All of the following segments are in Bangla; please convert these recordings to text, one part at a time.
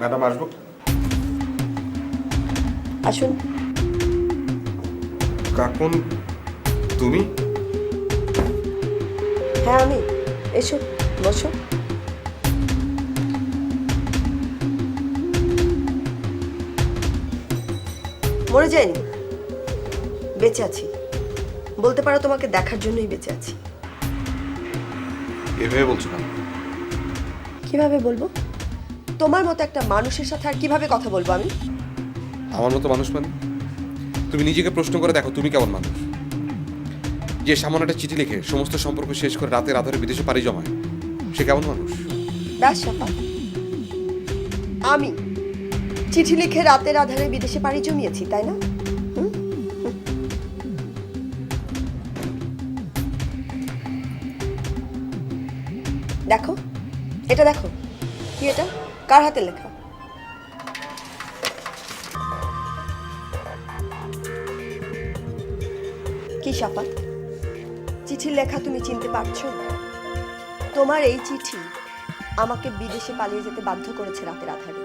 ম্যাডাম আসব। আসুন। কাকুন তুমি? হ্যাঁ আমি। এসো বসো। মরে যায়নি বেঁচে আছি। বলতে পারো তোমাকে দেখার জন্যই বেঁচে আছি। এভাবে বলছো না কীভাবে বলব? তোমার মতো একটা মানুষের সাথে আর কীভাবে কথা বলব আমি? আমার মতো মানুষ মানে? তুমি নিজেকে প্রশ্ন করে দেখো তুমি কেমন মানুষ? যে সামান্য একটা চিঠি লিখে সমস্ত সম্পর্ক শেষ করে রাতের আধারে বিদেশে পাড়ি জমায় সে কেমন মানুষ? ব্যাস আমি চিঠি লিখে রাতের আধারে বিদেশে পাড়ি জমিয়েছি তাই না। দেখো এটা দেখো। কি এটা? কার হাতে লেখা? কি সাফাত? চিঠির লেখা তুমি চিনতে পারছ? তোমার এই চিঠি আমাকে বিদেশে পালিয়ে যেতে বাধ্য করেছে রাতের আধারে।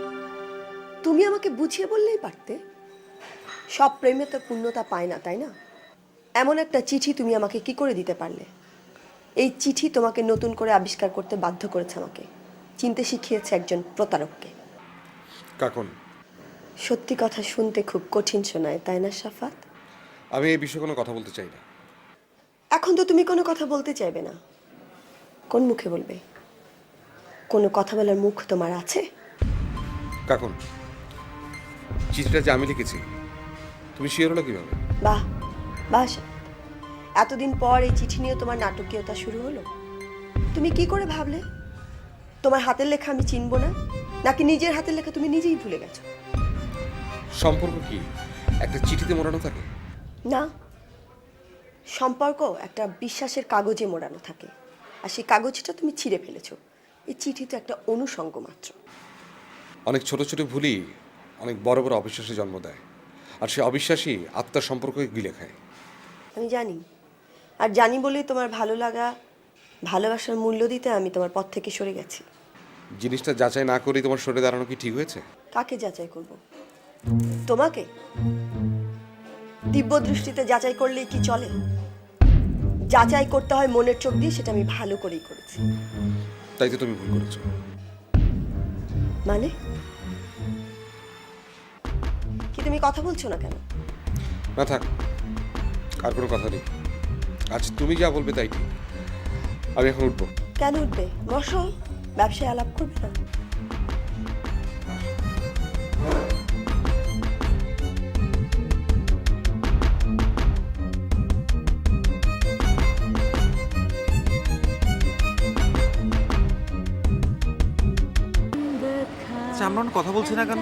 তুমি আমাকে বুঝিয়ে বললেই পারতে। সব প্রেমে তো পূর্ণতা পায় না, তাই না? এমন একটা চিঠি তুমি আমাকে কি করে দিতে পারলে? এই চিঠি তোমাকে নতুন করে আবিষ্কার করতে বাধ্য করেছে আমাকে। চিনতে শিখিয়েছে একজন প্রতারককে। কাকুন? সত্যি কথা শুনতে খুব কঠিন শোনায় তাই না সাফাত? আমি এই বিষয়ে কোনো কথা বলতে চাই না। এখন তো তুমি কোনো কথা বলতে চাইবে না। কোন মুখে বলবে? কোনো কথা বলার মুখ তোমার আছে? কাকুন চিঠিটা যে আমি লিখেছি তুমি শিওর হলো কীভাবে? বাহ বাহ এতদিন পর এই চিঠি নিয়ে তোমার নাটকীয়তা শুরু হলো। তুমি কি করে ভাবলে? তোমার হাতের লেখা আমি চিনব না? নাকি নিজের হাতের লেখা তুমি নিজেই ভুলে গেছো? সম্পর্ক কি? একটা চিঠিতে মোড়ানো থাকে? না। সম্পর্ক একটা বিশ্বাসের কাগজে মোড়ানো থাকে। আর সেই কাগজটা তুমি ছিঁড়ে ফেলেছো। এই চিঠি তো একটা অনুষঙ্গ মাত্র। অনেক ছোট ছোট ভুলই অনেক বড় বড় অবিশ্বাসে জন্ম দেয়। আর সে অবিশ্বাসী আত্মার সম্পর্ককে গিলে খায়। আমি জানি। আর জানি বলেই তোমার ভালো লাগা ভালোবাসার মূল্য দিতে আমি তোমার পথ থেকে সরে গেছি। জিনিসটা যাচাই না করেই তোমার সরে দাঁড়ানো কি ঠিক হয়েছে? কাকে যাচাই করব? তোমাকে? দিব্য দৃষ্টিতে যাচাই করলে কি চলে? যাচাই করতে হয় মনের চোখ দিয়ে সেটা আমি ভালো করেই করেছি। তাই তো তুমি ভুল করেছ। মানে? কি তুমি কথা বলছো না কেন? না থাক আর কোনো কথা নেই। আজ তুমি যা বলবে তাই ঠিক। আমি এখন উঠবো। কেন উঠবে? বসো ব্যবসায় আলাপ করবে না। আচ্ছা আমরা কথা বলছি না কেন?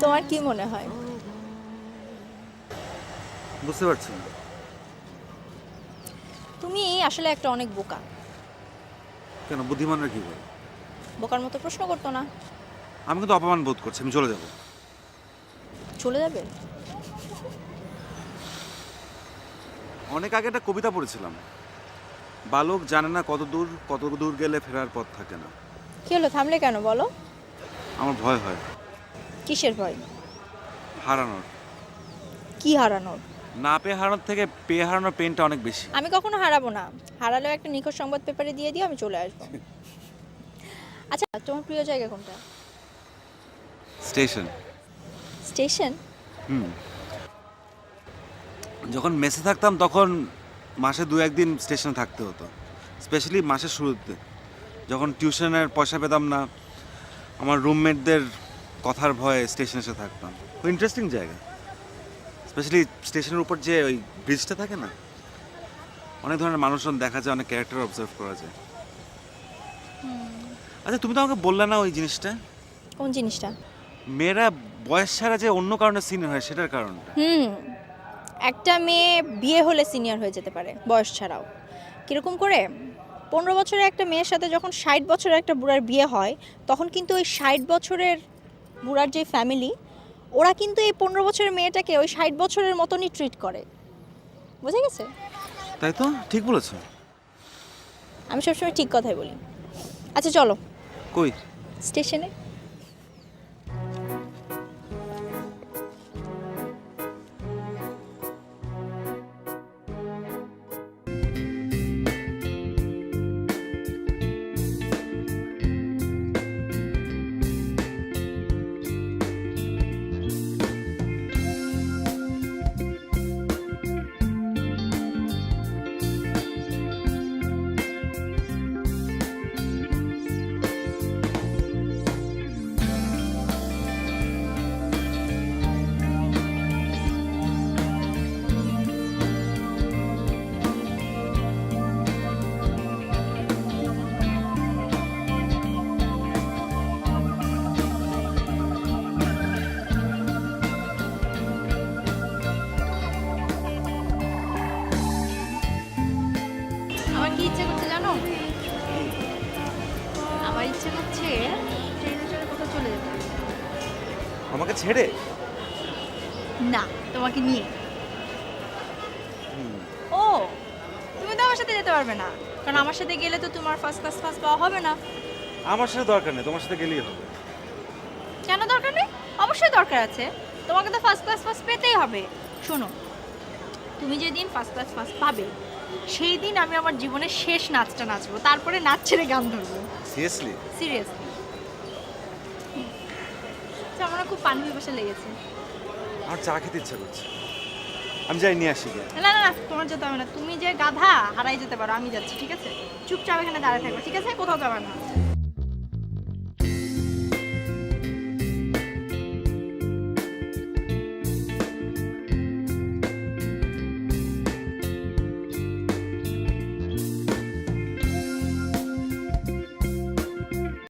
তোমার কি মনে হয়? বুঝতে পারছি না। তুমি আসলে একটা অনেক বোকা। কেন? বুদ্ধিমানরা কি বলে? বোকার মতো প্রশ্ন করতো না। আমি কিন্তু অপমান বোধ করছি আমি চলে যাব। চলে যাবে? অনেক আগে একটা কবিতা পড়েছিলাম। বালক জানে না কত দূর কত দূর গেলে ফেরার পথ থাকে না। কি হলো থামলে কেন বলো? আমার ভয় হয়। কিসের ভয়? হারানোর। কি হারানোর? না পেয়ে হারানোর থেকে পেয়ে হারানোর পেনটা অনেক বেশি। আমি কখনো হারাবো না। হারালেও একটা নিখোঁজ সংবাদ পেপারে দিয়ে দিও আমি চলে আসব। আচ্ছা তোমার প্রিয় জায়গা কোনটা? স্টেশন স্টেশন হুম। যখন মেসে থাকতাম তখন মাসে দু একদিন স্টেশনে থাকতে হতো। স্পেশালি মাসের শুরুতে। যখন টিউশনের পয়সা পেতাম না আমার রুমমেটদের কথার ভয়ে স্টেশনে এসে থাকতাম। ইন্টারেস্টিং জায়গা। স্পেশালি স্টেশনের উপর যে ওই ব্রিজটা থাকে না অনেক ধরনের মানুষজন দেখা যায় অনেক ক্যারেক্টার অবজার্ভ করা যায়। আচ্ছা তুমি তো আমাকে বললে না ওই জিনিসটা? কোন জিনিসটা? মেয়েরা বয়স ছাড়া যে অন্য কারণে সিনিয়র হয় সেটার কারণটা? হুম। একটা মেয়ে বিয়ে হলে সিনিয়র হয়ে যেতে পারে বয়স ছাড়াও। কীরকম করে? পনেরো বছরের একটা মেয়ের সাথে যখন ষাট বছরের একটা বুড়ার বিয়ে হয় তখন কিন্তু ওই ষাট বছরের বুড়ার যে ফ্যামিলি ওরা কিন্তু এই পনেরো বছরের মেয়েটাকে ওই ষাট বছরের মতনই ট্রিট করে। বুঝে গেছে? তাই তো? ঠিক বলেছ। আমি সবসময় ঠিক কথাই বলি। আচ্ছা চলো। কই? স্টেশনে। আমাকে ছেড়ে? না তোমাকে নিয়ে। ও তুমি তো আমার সাথে যেতে পারবে না। কারণ আমার সাথে গেলে তো তোমার ফার্স্ট ক্লাস ফার্স্ট পাওয়া হবে না। আমার সাথে দরকার নেই তোমার সাথে গেলেই হবে। কেন দরকার নেই? অবশ্যই দরকার আছে। তোমাকে তো ফার্স্ট ক্লাস ফার্স্ট পেতেই হবে। শোনো তুমি যেদিন ফার্স্ট ক্লাস ফার্স্ট পাবে সেই দিন আমি আমার জীবনের শেষ নাচটা নাচবো। তারপরে নাচ ছেড়ে গান ধরবো। সিরিয়াসলি সিরিয়াসলি আমার খুব পানি পিপাসা লেগেছে। আমার চা খেতে ইচ্ছা করছে। আমি যাই নিয়ে আসি গিয়ে। না না না তোমার যেতে হবে না। তুমি যে গাধা হারাই যেতে পারো। আমি যাচ্ছি ঠিক আছে? চুপচাপ এখানে দাঁড়িয়ে থাকবে ঠিক আছে? কোথাও যাবে না।